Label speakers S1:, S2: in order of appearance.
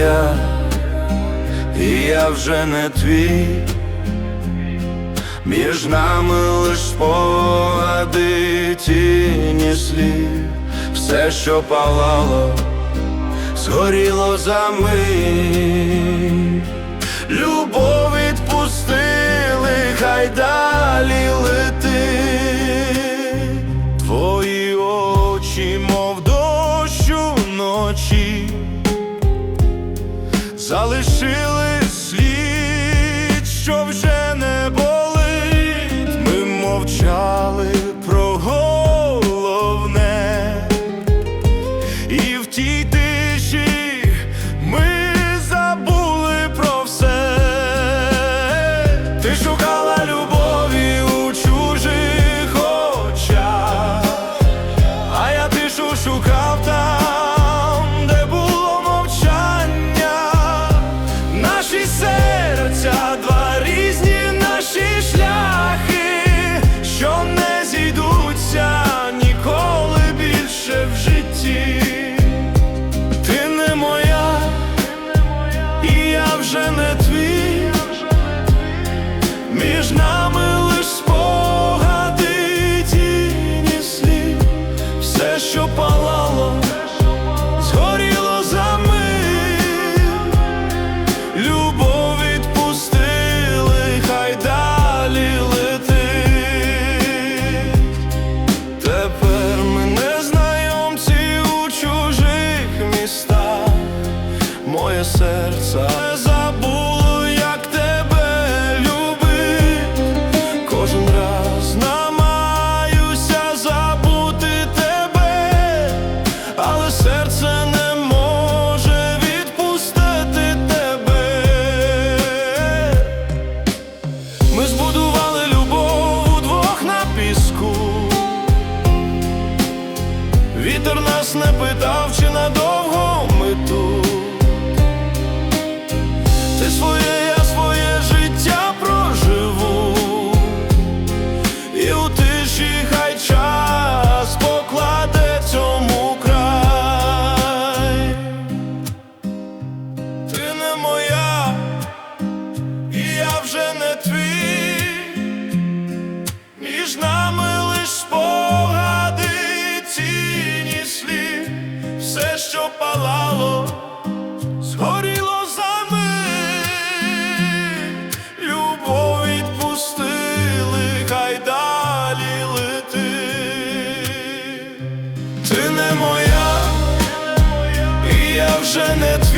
S1: моя, і я вже не твій, між нами лиш спогади тіні слів, все, що палало, згоріло за мить. залишили. deixo Вітер нас не питав, чи надовго ми тут. Ти своє, я своє життя проживу. І у тиші Палало, згоріло за мить, любов відпустили, хай далі лети, ти не моя, і я вже не твоя.